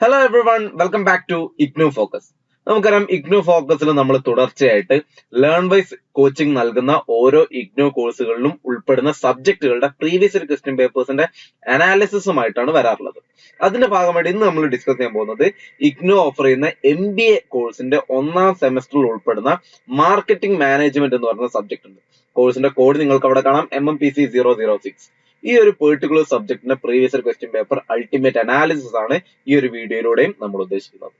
Hello everyone welcome back to IGNOU focus നമുക്കറിയാം ഇഗ്നോ ഫോക്കസിൽ നമ്മൾ തുടർച്ചയായിട്ട് ലേൺ വൈസ് കോച്ചിങ് നൽകുന്ന ഓരോ ഇഗ്നോ കോഴ്സുകളിലും ഉൾപ്പെടുന്ന സബ്ജക്റ്റുകളുടെ പ്രീവിയസ് ഇയർ ക്വസ്റ്റ്യൻ പേപ്പേഴ്സിന്റെ അനാലിസിസുമായിട്ടാണ് വരാറുള്ളത്. അതിന്റെ ഭാഗമായിട്ട് ഇന്ന് നമ്മൾ ഡിസ്കസ് ചെയ്യാൻ പോകുന്നത് ഇഗ്നോ ഓഫർ ചെയ്യുന്ന എം ബി എ കോഴ്സിന്റെ ഒന്നാം സെമസ്റ്ററിൽ ഉൾപ്പെടുന്ന മാർക്കറ്റിംഗ് മാനേജ്മെന്റ് എന്ന് പറയുന്ന സബ്ജക്ട് ഉണ്ട് കോഴ്സിന്റെ കോഡ് നിങ്ങൾക്ക് അവിടെ കാണാം. M M P C zero zero six ഈ ഒരു particular സബ്ജക്റ്റിന്റെ previous question paper ultimate analysis ആണ് ഈ ഒരു വീഡിയോയിലൂടെയും നമ്മൾ ഉദ്ദേശിക്കുന്നത്.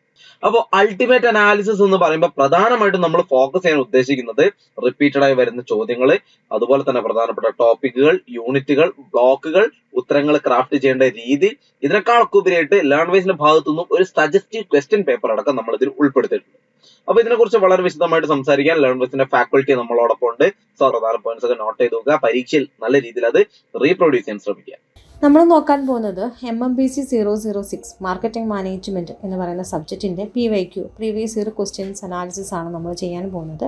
അപ്പോൾ അൾട്ടിമേറ്റ് അനാലിസിസ് എന്ന് പറയുമ്പോൾ പ്രധാനമായിട്ടും നമ്മൾ ഫോക്കസ് ചെയ്യാൻ ഉദ്ദേശിക്കുന്നത് റിപ്പീറ്റഡ് ആയി വരുന്ന ചോദ്യങ്ങൾ അതുപോലെ തന്നെ പ്രധാനപ്പെട്ട ടോപ്പിക്കുകൾ യൂണിറ്റുകൾ ബ്ലോക്കുകൾ ഉത്തരങ്ങൾ ക്രാഫ്റ്റ് ചെയ്യേണ്ട രീതി ഇതിനേക്കാളൊക്കെ ഉപരിയായിട്ട് ലേൺ വൈസിന്റെ ഭാഗത്തു ഒരു സജസ്റ്റീവ് ക്വസ്റ്റ്യൻ പേപ്പർ അടക്കം നമ്മൾ ഇതിൽ ഉൾപ്പെടുത്തിയിട്ടുണ്ട്. അപ്പൊ ഇതിനെക്കുറിച്ച് വളരെ വിശദമായിട്ട് സംസാരിക്കാൻ ലേൺ ഫാക്കൽറ്റി നമ്മളോടൊപ്പം ഉണ്ട് സോ പോയിന്റ്സ് ഒക്കെ നോട്ട് ചെയ്ത് നോക്കുക. പരീക്ഷയിൽ നല്ല രീതിയിൽ അത് റീപ്രൊഡ്യൂസ് ചെയ്യാൻ ശ്രമിക്കുക. നമ്മൾ നോക്കാൻ പോകുന്നത് M M B C zero zero six marketing management എന്ന് പറയുന്ന സബ്ജക്റ്റിന്റെ P Y Q previous year questions analysis ആണ് നമ്മൾ ചെയ്യാൻ പോകുന്നത്.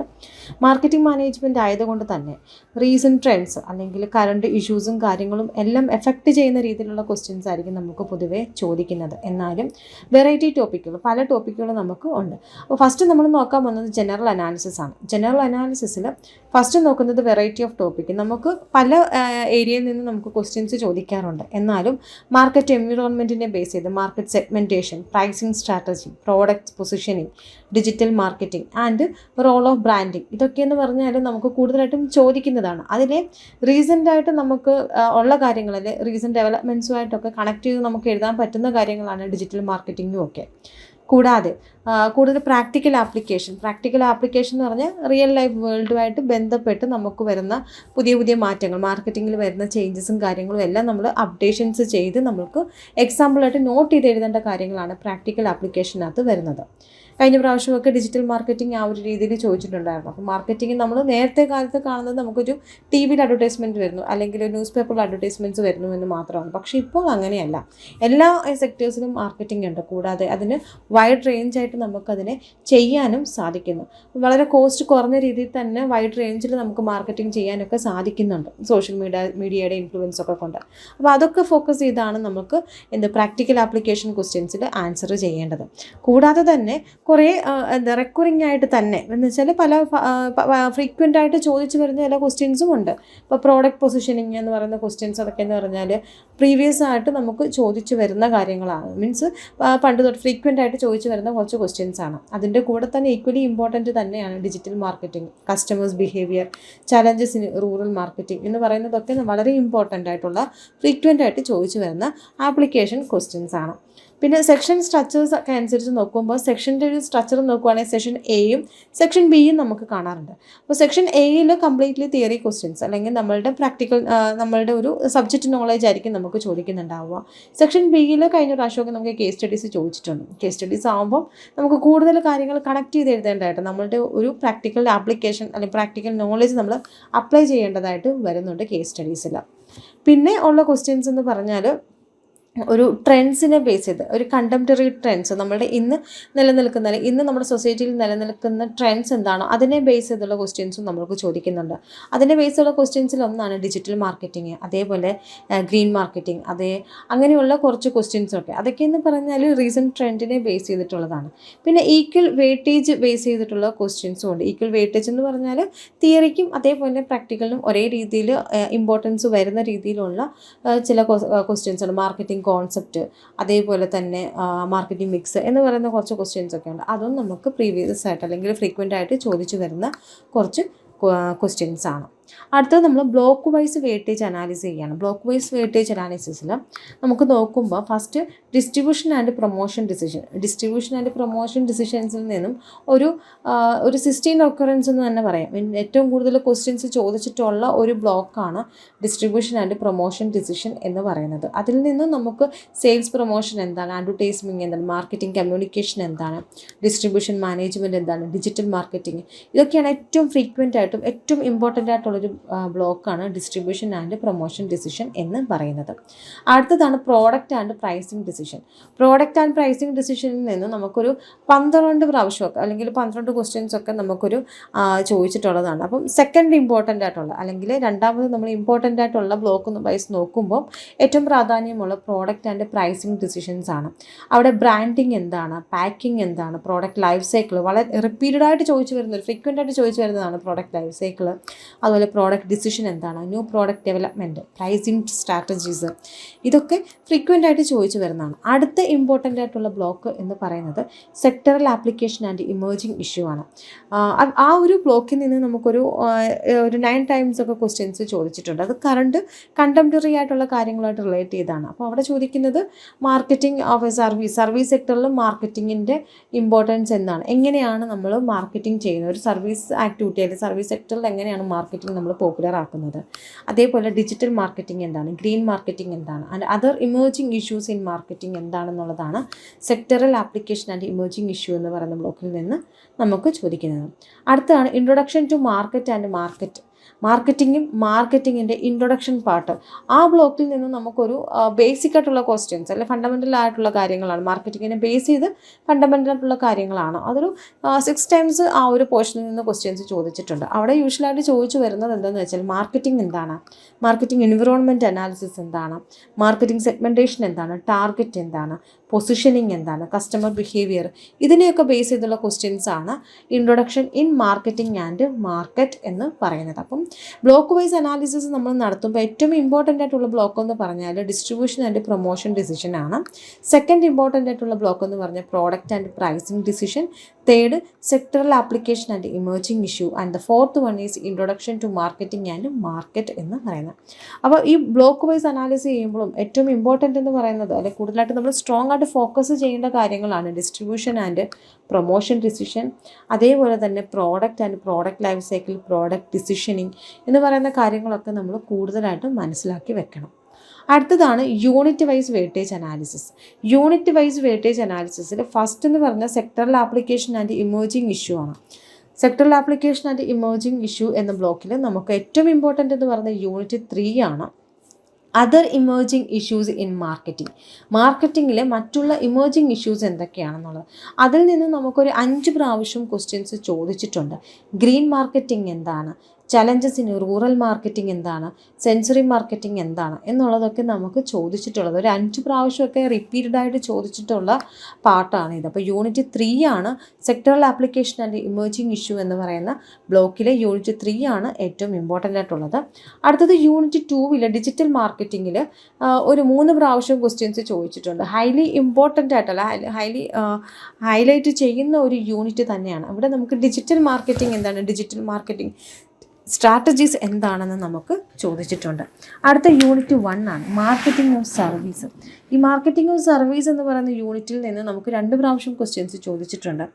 മാർക്കറ്റിംഗ് മാനേജ്മെന്റ് ആയതുകൊണ്ട് തന്നെ റീസെന്റ് ട്രെൻഡ്സ് അല്ലെങ്കിൽ കറണ്ട് ഇഷ്യൂസും കാര്യങ്ങളും എല്ലാം എഫക്റ്റ് ചെയ്യുന്ന രീതിയിലുള്ള ക്വസ്റ്റ്യൻസ് ആയിരിക്കും നമുക്ക് പൊതുവെ ചോദിക്കുന്നത്. എന്നാലും വെറൈറ്റി ടോപ്പിക്കുകൾ പല ടോപ്പിക്കുകളും നമുക്ക് ഉണ്ട്. അപ്പോൾ ഫസ്റ്റ് നമ്മൾ നോക്കാൻ പോകുന്നത് ജനറൽ അനാലിസിസ് ആണ്. ജനറൽ അനാലിസിസിൽ ഫസ്റ്റ് നോക്കുന്നത് വെറൈറ്റി ഓഫ് ടോപ്പിക്ക് നമുക്ക് പല ഏരിയയിൽ നിന്ന് നമുക്ക് ക്വസ്റ്റ്യൻസ് ചോദിക്കാറുണ്ട്. എന്നാലും മാർക്കറ്റ് എൻവിറോൺമെന്റിനെ ബേസ് ചെയ്ത് market segmentation pricing strategy product positioning digital marketing and role of branding ഇതൊക്കെയെന്ന് പറഞ്ഞാൽ നമുക്ക് കൂടുതലായിട്ടും ചോദിക്കുന്നതാണ്. അതിലെ റീസെന്റായിട്ട് നമുക്ക് ഉള്ള കാര്യങ്ങളിൽ റീസെന്റ് ഡെവലപ്മെന്റ്സുമായിട്ടൊക്കെ കണക്ട് ചെയ്ത് നമുക്ക് എഴുതാൻ പറ്റുന്ന കാര്യങ്ങളാണ് ഡിജിറ്റൽ മാർക്കറ്റിങ്ങും ഒക്കെ. കൂടാതെ കൂടുതൽ പ്രാക്ടിക്കൽ ആപ്ലിക്കേഷൻ. പ്രാക്ടിക്കൽ ആപ്ലിക്കേഷൻ എന്ന് പറഞ്ഞാൽ റിയൽ ലൈഫ് വേൾഡുമായിട്ട് ബന്ധപ്പെട്ട് നമുക്ക് വരുന്ന പുതിയ പുതിയ മാറ്റങ്ങൾ മാർക്കറ്റിങ്ങിൽ വരുന്ന ചേഞ്ചസും കാര്യങ്ങളും എല്ലാം നമ്മൾ അപ്ഡേഷൻസ് ചെയ്ത് നമുക്ക് എക്സാമ്പിളായിട്ട് നോട്ട് ചെയ്ത് എഴുതേണ്ട കാര്യങ്ങളാണ് പ്രാക്ടിക്കൽ ആപ്ലിക്കേഷനകത്ത് വരുന്നത്. കഴിഞ്ഞ പ്രാവശ്യമൊക്കെ ഡിജിറ്റൽ മാർക്കറ്റിംഗ് ആ ഒരു രീതിയിൽ ചോദിച്ചിട്ടുണ്ടായിരുന്നു. അപ്പോൾ മാർക്കറ്റിംഗ് നമ്മൾ നേരത്തെ കാലത്ത് കാണുന്നത് നമുക്കൊരു ടി വിയിൽ അഡ്വർടൈസ്മെന്റ് വരുന്നു. അല്ലെങ്കിൽ ന്യൂസ് പേപ്പറിൽ അഡ്വർടൈസ്മെന്റ്സ് വരുന്നു എന്ന് മാത്രമാണ്. പക്ഷേ ഇപ്പോൾ അങ്ങനെയല്ല. എല്ലാ സെക്ടേഴ്സിലും മാർക്കറ്റിംഗ് ഉണ്ട്. കൂടാതെ അതിന് വൈഡ് റേഞ്ച് ആയിട്ട് നമുക്കതിനെ ചെയ്യാനും സാധിക്കുന്നു. വളരെ കോസ്റ്റ് കുറഞ്ഞ രീതിയിൽ തന്നെ വൈഡ് റേഞ്ചിൽ നമുക്ക് മാർക്കറ്റിംഗ് ചെയ്യാനൊക്കെ സാധിക്കുന്നുണ്ട്. സോഷ്യൽ മീഡിയ മീഡിയയുടെ ഇൻഫ്ലുവൻസ് ഒക്കെ കൊണ്ട്. അപ്പോൾ അതൊക്കെ ഫോക്കസ് ചെയ്താണ് നമുക്ക് എന്ത് പ്രാക്ടിക്കൽ ആപ്ലിക്കേഷൻ ക്വസ്റ്റ്യൻസിൽ ആൻസർ ചെയ്യേണ്ടത്. കൂടാതെ തന്നെ കുറേ എന്താ റെക്കറിങ് ആയിട്ട് തന്നെ. എന്ന് വെച്ചാൽ പല ഫ്രീക്വന്റ് ആയിട്ട് ചോദിച്ചു വരുന്ന ചില ക്വസ്റ്റ്യൻസും ഉണ്ട്. ഇപ്പോൾ പ്രോഡക്റ്റ് പൊസിഷനിങ് എന്ന് പറയുന്ന ക്വസ്റ്റ്യൻസ് അതൊക്കെ എന്ന് പറഞ്ഞാൽ പ്രീവിയസ് ആയിട്ട് നമുക്ക് ചോദിച്ചു വരുന്ന കാര്യങ്ങളാണ്. മീൻസ് പണ്ട് തൊട്ട് ഫ്രീക്വന്റ് ആയിട്ട് ചോദിച്ചു വരുന്ന കുറച്ച് ക്വസ്റ്റ്യൻസ് ആണ്. അതിന്റെ കൂടെ തന്നെ ഈക്വലി ഇമ്പോർട്ടന്റ് തന്നെയാണ് digital marketing customers behaviour challenges in rural marketing എന്ന് പറയുന്നതൊക്കെ വളരെ ഇമ്പോർട്ടന്റ് ആയിട്ടുള്ള ഫ്രീക്വന്റ് ആയിട്ട് ചോദിച്ചു വരുന്ന ആപ്ലിക്കേഷൻ ക്വസ്റ്റ്യൻസ് ആണ്. പിന്നെ സെക്ഷൻ സ്ട്രക്ചേഴ്സ് ഒക്കെ അനുസരിച്ച് നോക്കുമ്പോൾ സെക്ഷന്റെ ഒരു സ്ട്രക്ചർ നോക്കുവാണെങ്കിൽ സെക്ഷൻ എയും സെക്ഷൻ ബിയും നമുക്ക് കാണാറുണ്ട്. അപ്പോൾ സെക്ഷൻ എയിൽ കംപ്ലീറ്റ്ലി തിയറി ക്വസ്റ്റ്യൻസ് അല്ലെങ്കിൽ നമ്മളുടെ പ്രാക്ടിക്കൽ നമ്മളുടെ ഒരു സബ്ജക്റ്റ് നോളേജ് ആയിരിക്കും നമുക്ക് ചോദിക്കുന്നുണ്ടാവുക. സെക്ഷൻ ബിയിൽ കഴിഞ്ഞ പ്രാവശ്യമൊക്കെ നമുക്ക് കേസ് സ്റ്റഡീസ് ചോദിച്ചിട്ടുണ്ട്. കേസ് സ്റ്റഡീസ് ആകുമ്പോൾ നമുക്ക് കൂടുതൽ കാര്യങ്ങൾ കണക്ട് ചെയ്ത് എഴുതേണ്ടതായിട്ട് നമ്മളുടെ ഒരു പ്രാക്ടിക്കൽ ആപ്ലിക്കേഷൻ അല്ലെങ്കിൽ പ്രാക്ടിക്കൽ നോളേജ് നമ്മൾ അപ്ലൈ ചെയ്യേണ്ടതായിട്ട് വരുന്നുണ്ട് കേസ് സ്റ്റഡീസിൽ പിന്നെ ഉള്ള ക്വസ്റ്റ്യൻസ് എന്ന് പറഞ്ഞാൽ ഒരു ട്രെൻഡ്സിനെ ബേസ് ചെയ്ത് ഒരു കണ്ടംപററി ട്രെൻഡ്സ് നമ്മുടെ ഇന്ന് നിലനിൽക്കുന്ന ഇന്ന് നമ്മുടെ സൊസൈറ്റിയിൽ നിലനിൽക്കുന്ന ട്രെൻഡ്സ് എന്താണോ അതിനെ ബേസ് ചെയ്തുള്ള ക്വസ്റ്റ്യൻസും നമ്മൾക്ക് ചോദിക്കുന്നുണ്ട്. അതിനെ ബേസ് ചെയ്തുള്ള ക്വസ്റ്റ്യൻസിൽ ഒന്നാണ് ഡിജിറ്റൽ മാർക്കറ്റിംഗ് അതേപോലെ ഗ്രീൻ മാർക്കറ്റിംഗ് അതേ അങ്ങനെയുള്ള കുറച്ച് ക്വസ്റ്റ്യൻസും ഒക്കെ. അതൊക്കെ എന്ന് പറഞ്ഞാൽ റീസെന്റ് ട്രെൻഡിനെ ബേസ് ചെയ്തിട്ടുള്ളതാണ്. പിന്നെ ഈക്വൽ വെയിറ്റേജ് ബേസ് ചെയ്തിട്ടുള്ള ക്വസ്റ്റ്യൻസും ഉണ്ട്. ഈക്വൽ വെയിറ്റേജ് എന്ന് പറഞ്ഞാൽ തിയറിക്കും അതേപോലെ പ്രാക്ടിക്കലിനും ഒരേ രീതിയിൽ ഇമ്പോർട്ടൻസ് വരുന്ന രീതിയിലുള്ള ചില ക്വസ്റ്റ്യൻസ് ഉണ്ട്. മാർക്കറ്റിംഗ് കോൺസെപ്റ്റ് അതേപോലെ തന്നെ മാർക്കറ്റിംഗ് മിക്സ് എന്ന് പറയുന്ന കുറച്ച് ക്വസ്റ്റ്യൻസ് ഒക്കെ ഉണ്ട്. അതും നമുക്ക് പ്രീവിയസ് ആയിട്ട് അല്ലെങ്കിൽ ഫ്രീക്വന്റ് ആയിട്ട് ചോദിച്ചു വരുന്ന കുറച്ച് ക്വസ്റ്റ്യൻസ് ആണ്. അടുത്തത് നമ്മൾ ബ്ലോക്ക് വൈസ് വെയിറ്റേജ് അനാലിസ് ചെയ്യുകയാണ് ബ്ലോക്ക് വൈസ് വെയിറ്റേജ് അനാലിസിസിൽ നമുക്ക് നോക്കുമ്പോൾ first distribution and promotion decision distribution and promotion ഡിസിഷൻസിൽ നിന്നും ഒരു ഒരു സിസ്റ്റീൻ ഒക്കറൻസ് എന്ന് തന്നെ പറയാം. ഏറ്റവും കൂടുതൽ ക്വസ്റ്റ്യൻസ് ചോദിച്ചിട്ടുള്ള ഒരു ബ്ലോക്കാണ് ഡിസ്ട്രിബ്യൂഷൻ ആൻഡ് പ്രൊമോഷൻ ഡിസിഷൻ എന്ന് പറയുന്നത്. അതിൽ നിന്നും നമുക്ക് സെയിൽസ് പ്രൊമോഷൻ എന്താണ് അഡ്വർടൈസ്മെന്റ് എന്താണ് മാർക്കറ്റിംഗ് കമ്മ്യൂണിക്കേഷൻ എന്താണ് ഡിസ്ട്രിബ്യൂഷൻ മാനേജ്മെന്റ് എന്താണ് ഡിജിറ്റൽ മാർക്കറ്റിംഗ് ഇതൊക്കെയാണ് ഏറ്റവും ഫ്രീക്വന്റ് ആയിട്ടും ഏറ്റവും ഇമ്പോർട്ടന്റ് ആയിട്ടുള്ള ഒരു ബ്ലോക്കാണ് ഡിസ്ട്രിബ്യൂഷൻ ആൻഡ് പ്രൊമോഷൻ ഡിസിഷൻ എന്ന് പറയുന്നത്. അടുത്തതാണ് product and pricing decision product and pricing ഡിസിഷനിൽ നിന്ന് നമുക്കൊരു പന്ത്രണ്ട് പ്രാവശ്യമൊക്കെ അല്ലെങ്കിൽ പന്ത്രണ്ട് ക്വസ്റ്റ്യൻസ് ഒക്കെ നമുക്കൊരു ചോദിച്ചിട്ടുള്ളതാണ്. അപ്പം സെക്കൻഡ് ഇമ്പോർട്ടന്റ് ആയിട്ടുള്ള അല്ലെങ്കിൽ രണ്ടാമത് നമ്മൾ ഇമ്പോർട്ടന്റ് ആയിട്ടുള്ള ബ്ലോക്ക് വൈസ് നോക്കുമ്പോൾ ഏറ്റവും പ്രാധാന്യമുള്ള പ്രോഡക്റ്റ് ആൻഡ് പ്രൈസിങ് ഡിസിഷൻസ് ആണ്. അവിടെ ബ്രാൻഡിങ് എന്താണ് പാക്കിംഗ് എന്താണ് പ്രോഡക്റ്റ് ലൈഫ് സൈക്കിൾ വളരെ റിപ്പീറ്റഡ് ആയിട്ട് ചോദിച്ചു വരുന്ന ഒരു ഫ്രീക്വന്റ് ആയിട്ട് ചോദിച്ചു വരുന്നതാണ് പ്രോഡക്റ്റ് ലൈഫ് സൈക്കിൾ അതുപോലെ പ്രോഡക്റ്റ് ഡിസിഷൻ എന്താണ്? New product development pricing strategies ഇതൊക്കെ ഫ്രീക്വന്റ് ആയിട്ട് ചോദിച്ചു വരുന്നതാണ്. അടുത്ത ഇമ്പോർട്ടന്റ് ആയിട്ടുള്ള ബ്ലോക്ക് എന്ന് പറയുന്നത് sectoral application and emerging issue ആണ്. ആ, ഒരു ബ്ലോക്കിൽ നിന്ന് നമുക്കൊരു ഒരു നയൻ ടൈംസ് ഒക്കെ ക്വസ്റ്റ്യൻസ് ചോദിച്ചിട്ടുണ്ട്. അത് കറണ്ട് കണ്ടംപററി ആയിട്ടുള്ള കാര്യങ്ങളായിട്ട് റിലേറ്റ് ചെയ്താണ് അപ്പോൾ അവിടെ ചോദിക്കുന്നത് marketing of a service service സെക്ടറിൽ മാർക്കറ്റിങ്ങിന്റെ ഇമ്പോർട്ടൻസ് എന്താണ്? എങ്ങനെയാണ് നമ്മൾ മാർക്കറ്റിംഗ് ചെയ്യുന്നത്? ഒരു സർവീസ് ആക്ടിവിറ്റി അല്ലെങ്കിൽ സർവീസ് സെക്ടറിൽ എങ്ങനെയാണ് മാർക്കറ്റിംഗ് നമ്മൾ പോപ്പുലർ ആക്കുന്നത്. അതേപോലെ ഡിജിറ്റൽ മാർക്കറ്റിംഗ് എന്താണ്? ഗ്രീൻ മാർക്കറ്റിംഗ് എന്താണ്? And other emerging issues in marketing എന്താണെന്നുള്ളതാണ് sectoral application and emerging issue എന്ന് പറയുന്ന ബ്ലോക്കിൽ നിന്ന് നമുക്ക് ചോദിക്കുന്നത്. അടുത്തതാണ് introduction to market and market മാർക്കറ്റിങ്ങും മാർക്കറ്റിങ്ങിന്റെ ഇൻട്രൊഡക്ഷൻ പാർട്ട് ആ ബ്ലോക്കിൽ നിന്ന് നമുക്കൊരു ബേസിക് ആയിട്ടുള്ള ക്വസ്റ്റ്യൻസ് അല്ലെങ്കിൽ ഫണ്ടമെന്റൽ ആയിട്ടുള്ള കാര്യങ്ങളാണ്. മാർക്കറ്റിങ്ങിനെ ബേസ് ചെയ്ത് ഫണ്ടമെന്റൽ ആയിട്ടുള്ള കാര്യങ്ങളാണ്. അതൊരു സിക്സ് ടൈംസ് ആ ഒരു പോർഷനിൽ നിന്ന് ക്വസ്റ്റ്യൻസ് ചോദിച്ചിട്ടുണ്ട്. അവിടെ യൂഷ്വലായിട്ട് ചോദിച്ചു വരുന്നത് എന്താണെന്ന് വെച്ചാൽ മാർക്കറ്റിംഗ് എന്താണ്? മാർക്കറ്റിംഗ് എൻവിറോൺമെന്റ് അനാലിസിസ് എന്താണ്? മാർക്കറ്റിംഗ് സെഗ്മെന്റേഷൻ എന്താണ്? ടാർഗറ്റ് എന്താണ്? പൊസിഷനിങ് എന്താണ്? കസ്റ്റമർ ബിഹേവിയർ ഇതിനെയൊക്കെ ബേസ് ചെയ്തുള്ള ക്വസ്റ്റ്യൻസ് ആണ് introduction in marketing and market എന്ന് പറയുന്നത്. അപ്പം ബ്ലോക്ക് വൈസ് അനാലിസിസ് നമ്മൾ നടത്തുമ്പോൾ ഏറ്റവും ഇമ്പോർട്ടന്റ് ആയിട്ടുള്ള ബ്ലോക്ക് എന്ന് പറഞ്ഞാൽ ഡിസ്ട്രിബ്യൂഷൻ ആൻഡ് പ്രൊമോഷൻ ഡിസിഷൻ ആണ്. സെക്കൻഡ് ഇമ്പോർട്ടന്റ് ആയിട്ടുള്ള ബ്ലോക്ക് എന്ന് പറഞ്ഞാൽ product and pricing decision third sectoral application and emerging issue and the fourth one is introduction to marketing and market എന്ന് പറയുന്നത്. അപ്പോൾ ഈ ബ്ലോക്ക് വൈസ് അനാലിസിസ് ചെയ്യുമ്പോഴും ഏറ്റവും ഇമ്പോർട്ടന്റ് എന്ന് പറയുന്നത് അല്ലെങ്കിൽ കൂടുതലായിട്ട് നമ്മൾ സ്ട്രോങ് ഫോക്കസ് ചെയ്യേണ്ട കാര്യങ്ങളാണ്. ഡിസ്ട്രിബ്യൂഷൻ ആൻഡ് പ്രൊമോഷൻ ഡിസിഷൻ അതേപോലെ തന്നെ product and product life cycle product decisioning എന്ന് പറയുന്ന കാര്യങ്ങളൊക്കെ നമ്മൾ കൂടുതലായിട്ടും മനസ്സിലാക്കി വെക്കണം. അടുത്തതാണ് unit wise weightage analysis unit wise weightage അനാലിസിസിൽ first എന്ന് പറഞ്ഞാൽ sectoral application and emerging issue ആണ്. Sectoral application and emerging issue എന്ന ബ്ലോക്കിൽ നമുക്ക് ഏറ്റവും ഇമ്പോർട്ടന്റ് എന്ന് പറയുന്നത് യൂണിറ്റ് ത്രീ ആണ്. Other emerging issues in marketing മാർക്കറ്റിങ്ങിലെ മറ്റുള്ള ഇമേർജിംഗ് ഇഷ്യൂസ് എന്തൊക്കെയാണെന്നുള്ളത്. അതിൽ നിന്ന് നമുക്കൊരു അഞ്ച് പ്രാവശ്യം ക്വസ്റ്റ്യൻസ് ചോദിച്ചിട്ടുണ്ട്. ഗ്രീൻ മാർക്കറ്റിംഗ് എന്താണ്? ചലഞ്ചസ് ഇൻ റൂറൽ മാർക്കറ്റിംഗ് എന്താണ്? സെൻസറി മാർക്കറ്റിംഗ് എന്താണ്? എന്നുള്ളതൊക്കെ നമുക്ക് ചോദിച്ചിട്ടുള്ളത്. ഒരു അഞ്ച് പ്രാവശ്യമൊക്കെ റിപ്പീറ്റഡ് ആയിട്ട് ചോദിച്ചിട്ടുള്ള പാർട്ടാണ് ഇത്. അപ്പോൾ യൂണിറ്റ് ത്രീ ആണ് sectoral application and emerging issue എന്ന് പറയുന്ന ബ്ലോക്കിലെ യൂണിറ്റ് ത്രീ ആണ് ഏറ്റവും ഇമ്പോർട്ടന്റ് ആയിട്ടുള്ളത്. അടുത്തത് യൂണിറ്റ് ടൂവിൽ ഡിജിറ്റൽ മാർക്കറ്റിങ്ങിൽ ഒരു മൂന്ന് പ്രാവശ്യം ക്വസ്റ്റ്യൻസ് ചോദിച്ചിട്ടുണ്ട്. ഹൈലി ഇമ്പോർട്ടന്റ് ആയിട്ടുള്ള ഹൈലി ഹൈലൈറ്റ് ചെയ്യുന്ന ഒരു യൂണിറ്റ് തന്നെയാണ്. ഇവിടെ നമുക്ക് ഡിജിറ്റൽ മാർക്കറ്റിംഗ് എന്താണ്? ഡിജിറ്റൽ മാർക്കറ്റിംഗ് സ്ട്രാറ്റജീസ് എന്താണെന്ന് നമുക്ക് ചോദിച്ചിട്ടുണ്ട്. അടുത്ത യൂണിറ്റ് വൺ ആണ് മാർക്കറ്റിംഗ് ഓഫ് സർവീസ് ഈ മാർക്കറ്റിംഗ് ഓഫ് സർവീസ് എന്ന് പറയുന്ന യൂണിറ്റിൽ നിന്ന് നമുക്ക് രണ്ട് പ്രാവശ്യം ക്വസ്റ്റ്യൻസ് ചോദിച്ചിട്ടുണ്ട്.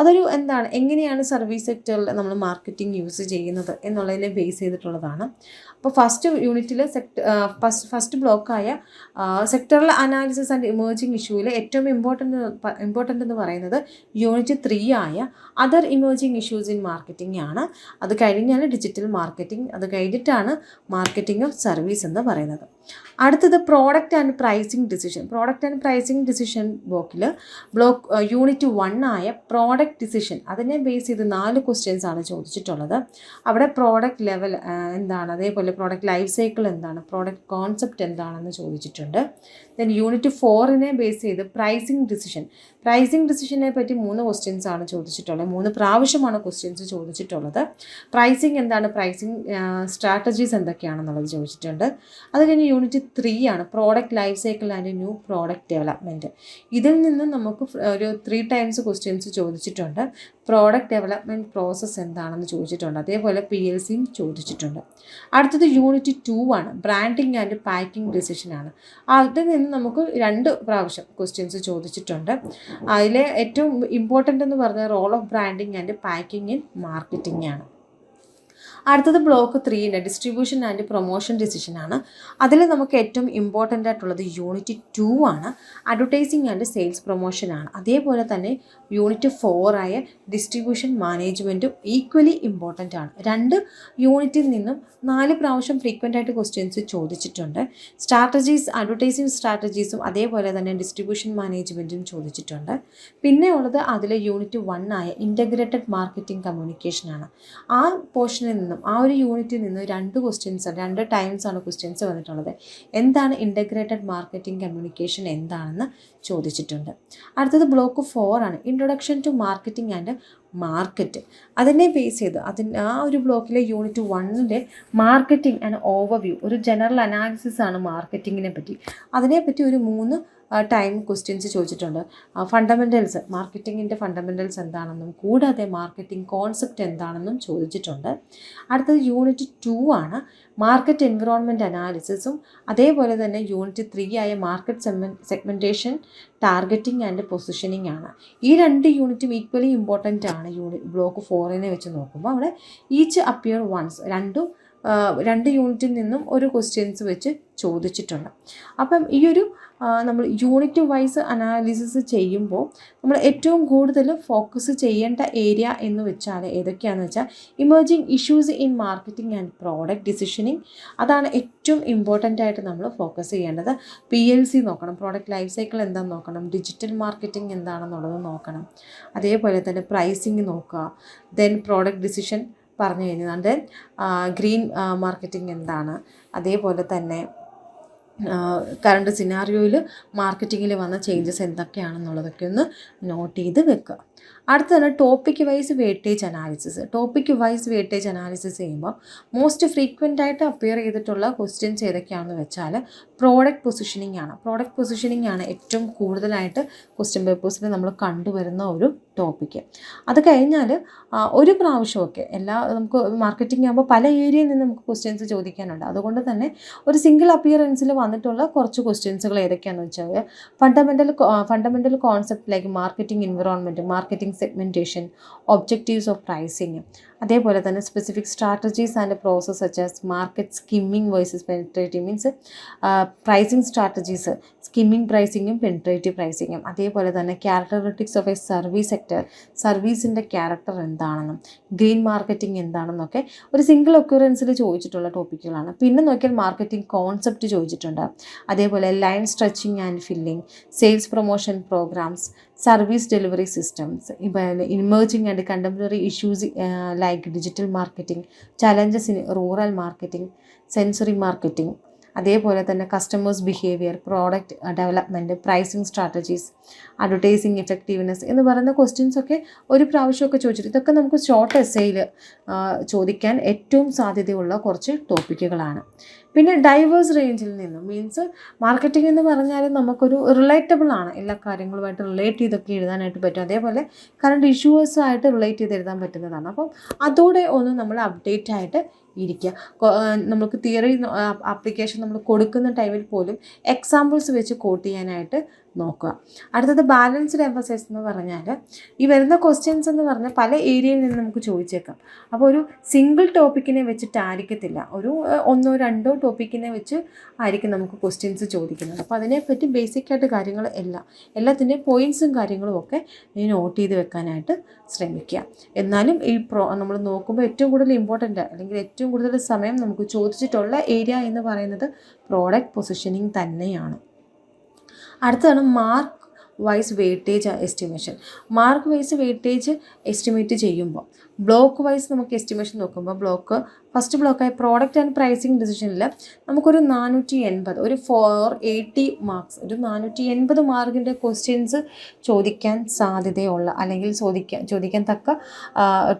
അതൊരു എന്താണ് എങ്ങനെയാണ് സർവീസ് സെക്ടറിൽ നമ്മൾ മാർക്കറ്റിംഗ് യൂസ് ചെയ്യുന്നത് എന്നുള്ളതിനെ ബേസ് ചെയ്തിട്ടുള്ളതാണ്. അപ്പോൾ ഫസ്റ്റ് യൂണിറ്റിൽ സെക്ടർ ഫസ്റ്റ് ഫസ്റ്റ് ബ്ലോക്കായ സെക്ടറൽ അനാലിസിസ് ആൻഡ് ഇമേർജിംഗ് ഇഷ്യൂവിൽ ഏറ്റവും ഇമ്പോർട്ടന്റ് ഇമ്പോർട്ടന്റ് എന്ന് പറയുന്നത് യൂണിറ്റ് ത്രീ ആയ other emerging issues in marketing ആണ്. അത് കഴിഞ്ഞാൽ ഡിജിറ്റൽ മാർക്കറ്റിംഗ് അത് കഴിഞ്ഞിട്ടാണ് മാർക്കറ്റിംഗ് ഓഫ് സർവീസ് എന്ന് പറയുന്നത്. അടുത്തത് product and pricing decision product and pricing decision block block unit one ആയ പ്രോഡക്റ്റ് ഡിസിഷൻ അതിനെ ബേസ് ചെയ്ത് നാല് ക്വസ്റ്റ്യൻസ് ആണ് ചോദിച്ചിട്ടുള്ളത്. അവിടെ പ്രോഡക്റ്റ് ലെവൽ എന്താണ്? അതേപോലെ പ്രോഡക്റ്റ് ലൈഫ് സൈക്കിൾ എന്താണ്? പ്രോഡക്റ്റ് കോൺസെപ്റ്റ് എന്താണെന്ന് ചോദിച്ചിട്ടുണ്ട്. ദെൻ യൂണിറ്റ് ഫോറിനെ ബേസ് ചെയ്ത് പ്രൈസിങ് ഡിസിഷൻ പ്രൈസിങ് ഡിസിഷനെ പറ്റി മൂന്ന് ക്വസ്റ്റ്യൻസ് ആണ് ചോദിച്ചിട്ടുള്ളത്. മൂന്ന് പ്രാവശ്യമാണ് ക്വസ്റ്റ്യൻസ് ചോദിച്ചിട്ടുള്ളത്. പ്രൈസിങ് എന്താണ്? പ്രൈസിങ് സ്ട്രാറ്റജീസ് എന്തൊക്കെയാണെന്നുള്ളത് ചോദിച്ചിട്ടുണ്ട്. അത് കഴിഞ്ഞ് യൂണിറ്റ് ത്രീ ആണ്. Product life cycle and new product development ഇതിൽ നിന്ന് നമുക്ക് ഒരു ത്രീ ടൈംസ് ക്വസ്റ്റ്യൻസ് ചോദിച്ചിട്ടുണ്ട്. പ്രോഡക്റ്റ് ഡെവലപ്മെന്റ് പ്രോസസ്സ് എന്താണെന്ന് ചോദിച്ചിട്ടുണ്ട്. അതേപോലെ പി എൽ സിയും ചോദിച്ചിട്ടുണ്ട്. അടുത്തത് യൂണിറ്റ് ടു ആണ്. ബ്രാൻഡിങ് ആൻഡ് പാക്കിംഗ് ഡിസിഷൻ ആണ്. അതിൽ നിന്ന് നമുക്ക് രണ്ട് പ്രാവശ്യം ക്വസ്റ്റ്യൻസ് ചോദിച്ചിട്ടുണ്ട്. അതിലെ ഏറ്റവും ഇമ്പോർട്ടന്റ് എന്ന് പറഞ്ഞാൽ role of branding and packing in marketing ആണ്. അടുത്തത് ബ്ലോക്ക് ത്രീന്റെ ഡിസ്ട്രിബ്യൂഷൻ ആൻഡ് പ്രൊമോഷൻ ഡിസിഷൻ ആണ്. അതിൽ നമുക്ക് ഏറ്റവും ഇമ്പോർട്ടന്റ് ആയിട്ടുള്ളത് യൂണിറ്റ് ടു ആണ്. അഡ്വർടൈസിങ് ആൻഡ് സെയിൽസ് പ്രൊമോഷൻ ആണ്. അതേപോലെ തന്നെ യൂണിറ്റ് ഫോർ ആയ ഡിസ്ട്രിബ്യൂഷൻ മാനേജ്മെന്റും ഈക്വലി ഇമ്പോർട്ടന്റ് ആണ്. രണ്ട് യൂണിറ്റിൽ നിന്നും നാല് പ്രാവശ്യം ഫ്രീക്വന്റ് ആയിട്ട് ക്വസ്റ്റ്യൻസ് ചോദിച്ചിട്ടുണ്ട്. സ്ട്രാറ്റജീസ് അഡ്വർടൈസിങ് സ്ട്രാറ്റജീസും അതേപോലെ തന്നെ ഡിസ്ട്രിബ്യൂഷൻ മാനേജ്മെന്റും ചോദിച്ചിട്ടുണ്ട്. പിന്നെ ഉള്ളത് അതിലെ യൂണിറ്റ് വൺ ആയ ഇന്റഗ്രേറ്റഡ് മാർക്കറ്റിംഗ് കമ്മ്യൂണിക്കേഷൻ ആണ്. ആ പോർഷനിൽ നിന്നും ആ ഒരു യൂണിറ്റിൽ നിന്ന് രണ്ട് ക്വസ്റ്റ്യൻസ് രണ്ട് ടൈംസ് ആണ് ക്വസ്റ്റ്യൻസ് വന്നിട്ടുള്ളത്. എന്താണ് ഇന്റഗ്രേറ്റഡ് മാർക്കറ്റിംഗ് കമ്മ്യൂണിക്കേഷൻ എന്താണെന്ന് ചോദിച്ചിട്ടുണ്ട്. അടുത്തത് ബ്ലോക്ക് ഫോർ ആണ്. Introduction to marketing and market അതിനെ ബേസ് ചെയ്ത്. അതിന് ആ ഒരു ബ്ലോക്കിലെ യൂണിറ്റ് വണ്ണിന്റെ മാർക്കറ്റിംഗ് ആൻഡ് ഓവർവ്യൂ ഒരു ജനറൽ അനാലിസിസ് ആണ് മാർക്കറ്റിങ്ങിനെ പറ്റി. അതിനെപ്പറ്റി ഒരു മൂന്ന് ടൈം ക്വസ്റ്റ്യൻസ് ചോദിച്ചിട്ടുണ്ട്. ഫണ്ടമെന്റൽസ് മാർക്കറ്റിങ്ങിന്റെ ഫണ്ടമെന്റൽസ് എന്താണെന്നും കൂടാതെ മാർക്കറ്റിംഗ് കോൺസെപ്റ്റ് എന്താണെന്നും ചോദിച്ചിട്ടുണ്ട്. അടുത്തത് യൂണിറ്റ് ടു ആണ്. മാർക്കറ്റ് എൻവിറോൺമെന്റ് അനാലിസിസും അതേപോലെ തന്നെ യൂണിറ്റ് ത്രീ ആയ market segmentation targeting and positioning ആണ്. ഈ രണ്ട് യൂണിറ്റും ഈക്വലി ഇമ്പോർട്ടന്റ് ആണ് യൂണിറ്റ് ബ്ലോക്ക് ഫോറിനെ വെച്ച് നോക്കുമ്പോൾ അവിടെ ഈച്ച് അപ്പിയർ വൺസ് രണ്ടും രണ്ട് യൂണിറ്റിൽ നിന്നും ഒരു ക്വസ്റ്റ്യൻസ് വെച്ച് ചോദിച്ചിട്ടുണ്ട്. അപ്പം ഈ ഒരു നമ്മൾ യൂണിറ്റ് വൈസ് അനാലിസിസ് ചെയ്യുമ്പോൾ നമ്മൾ ഏറ്റവും കൂടുതൽ ഫോക്കസ് ചെയ്യേണ്ട ഏരിയ എന്ന് വെച്ചാൽ ഏതൊക്കെയാണെന്ന് വെച്ചാൽ emerging issues in marketing and product decisioning അതാണ് ഏറ്റവും ഇമ്പോർട്ടന്റ് ആയിട്ട് നമ്മൾ ഫോക്കസ് ചെയ്യേണ്ടത്. പി എൽ സി നോക്കണം പ്രോഡക്റ്റ് ലൈഫ് സൈക്കിൾ എന്താണെന്ന് നോക്കണം ഡിജിറ്റൽ മാർക്കറ്റിംഗ് എന്താണെന്നുള്ളത് നോക്കണം. അതേപോലെ തന്നെ പ്രൈസിങ് നോക്കുക ദെൻ പ്രോഡക്റ്റ് ഡിസിഷൻ പറഞ്ഞു കഴിഞ്ഞാൽ ദെൻ ഗ്രീൻ മാർക്കറ്റിംഗ് എന്താണ്. അതേപോലെ തന്നെ കറണ്ട് സിനാറിയോയിൽ മാർക്കറ്റിങ്ങിൽ വന്ന ചേഞ്ചസ് എന്തൊക്കെയാണെന്നുള്ളതൊക്കെ ഒന്ന് നോട്ട് ചെയ്ത് വെക്കുക. അടുത്തതാണ് topic wise weightage analysis topic wise weightage analysis ചെയ്യുമ്പോൾ മോസ്റ്റ് ഫ്രീക്വന്റ് ആയിട്ട് അപ്പിയർ ചെയ്തിട്ടുള്ള ക്വസ്റ്റ്യൻസ് ഏതൊക്കെയാണെന്ന് വെച്ചാൽ പ്രോഡക്റ്റ് പൊസിഷനിങ് ആണ്. പ്രോഡക്റ്റ് പൊസിഷനിങ് ആണ് ഏറ്റവും കൂടുതലായിട്ട് ക്വസ്റ്റ്യൻ പേപ്പേഴ്സിൽ നമ്മൾ കണ്ടുവരുന്ന ഒരു ടോപ്പിക്ക് അത് കഴിഞ്ഞാൽ ഒരു പ്രാവശ്യമൊക്കെ എല്ലാ നമുക്ക് മാർക്കറ്റിംഗ് ആകുമ്പോൾ പല ഏരിയയിൽ നിന്ന് നമുക്ക് ക്വസ്റ്റ്യൻസ് ചോദിക്കാനുണ്ട്. അതുകൊണ്ട് തന്നെ ഒരു സിംഗിൾ അപ്പിയറൻസിൽ വന്നിട്ടുള്ള കുറച്ച് ക്വസ്റ്റ്യൻസുകൾ ഏതൊക്കെയാണെന്ന് വെച്ചാൽ fundamental fundamental concept like marketing environment marketing segmentation objectives of pricing അതേപോലെ തന്നെ specific strategies and process such market skimming versus penetrative means pricing strategies skimming പ്രൈസിങ്ങും penetrative പ്രൈസിങ്ങും അതേപോലെ തന്നെ characteristics of a service sector സർവീസിന്റെ character എന്താണെന്നും green marketing എന്താണെന്നൊക്കെ ഒരു single ഒക്യൂറൻസിൽ ചോദിച്ചിട്ടുള്ള ടോപ്പിക്കുകളാണ് പിന്നെ നോക്കിയാൽ മാർക്കറ്റിംഗ് കോൺസെപ്റ്റ് ചോദിച്ചിട്ടുണ്ട്. അതേപോലെ line stretching and filling sales promotion programs service delivery systems emerging and contemporary issues like digital marketing challenges in rural marketing sensory marketing അതേപോലെ തന്നെ customers behaviour product development pricing strategies advertising effectiveness എന്ന് പറയുന്ന questions ഒക്കെ ഒരു പ്രാവശ്യമൊക്കെ ചോദിച്ചിട്ട് ഇതൊക്കെ നമുക്ക് ഷോർട്ട് എസ്സേയിൽ ചോദിക്കാൻ ഏറ്റവും സാധ്യതയുള്ള കുറച്ച് ടോപ്പിക്കുകളാണ് പിന്നെ ഡൈവേഴ്സ് റേഞ്ചിൽ നിന്നും മീൻസ് മാർക്കറ്റിംഗ് എന്ന് പറഞ്ഞാൽ നമുക്കൊരു റിലേറ്റബിൾ ആണ്. എല്ലാ കാര്യങ്ങളുമായിട്ട് റിലേറ്റ് ചെയ്തൊക്കെ എഴുതാനായിട്ട് പറ്റും. അതേപോലെ കറണ്ട് ഇഷ്യൂസായിട്ട് റിലേറ്റ് ചെയ്ത് എഴുതാൻ പറ്റുന്നതാണ്. അപ്പം അതോടെ ഒന്ന് നമ്മൾ അപ്ഡേറ്റ് ആയിട്ട് ഇരിക്കുക നമുക്ക് തിയറി ആപ്ലിക്കേഷൻ നമ്മൾ കൊടുക്കുന്ന ടൈമിൽ പോലും എക്സാമ്പിൾസ് വെച്ച് കോട്ട് ചെയ്യാനായിട്ട് നോക്കുക. അടുത്തത് ബാലൻസ്ഡ് എംഫസൈസ് എന്ന് പറഞ്ഞാൽ ഈ വരുന്ന ക്വസ്റ്റ്യൻസ് എന്ന് പറഞ്ഞാൽ പല ഏരിയയിൽ നിന്ന് നമുക്ക് ചോദിച്ചേക്കാം. അപ്പോൾ ഒരു സിംഗിൾ ടോപ്പിക്കിനെ വെച്ചിട്ടായിരിക്കത്തില്ല ഒരു ഒന്നോ രണ്ടോ ടോപ്പിക്കിനെ വെച്ച് ആയിരിക്കും നമുക്ക് ക്വസ്റ്റ്യൻസ് ചോദിക്കുന്നത്. അപ്പോൾ അതിനെപ്പറ്റി ബേസിക് ആയിട്ട് കാര്യങ്ങൾ എല്ലാം എല്ലാത്തിന്റെയും പോയിന്റ്സും കാര്യങ്ങളും ഒക്കെ നീ നോട്ട് ചെയ്ത് വെക്കാനായിട്ട് ശ്രമിക്കുക. എന്നാലും ഈ പ്രോ നമ്മൾ നോക്കുമ്പോൾ ഏറ്റവും കൂടുതൽ ഇമ്പോർട്ടന്റ് അല്ലെങ്കിൽ ഏറ്റവും കൂടുതൽ സമയം നമുക്ക് ചോദിച്ചിട്ടുള്ള ഏരിയ എന്ന് പറയുന്നത് പ്രോഡക്റ്റ് പൊസിഷനിങ് തന്നെയാണ്. അടുത്തതാണ് mark wise weightage estimation. Mark wise weightage estimate ചെയ്യുമ്പോൾ ബ്ലോക്ക് വൈസ് നമുക്ക് എസ്റ്റിമേഷൻ നോക്കുമ്പോൾ ബ്ലോക്ക് ഫസ്റ്റ് ബ്ലോക്കായ പ്രോഡക്റ്റ് ആൻഡ് പ്രൈസിങ് ഡിസിഷനിൽ നമുക്കൊരു നാനൂറ്റി എൺപത് ഒരു ഫോർ എയ്റ്റി മാർക്സ് ഒരു നാനൂറ്റി എൺപത് മാർക്കിന്റെ ക്വസ്റ്റ്യൻസ് ചോദിക്കാൻ സാധ്യതയുള്ള അല്ലെങ്കിൽ ചോദിക്കാൻ ചോദിക്കാൻ തക്ക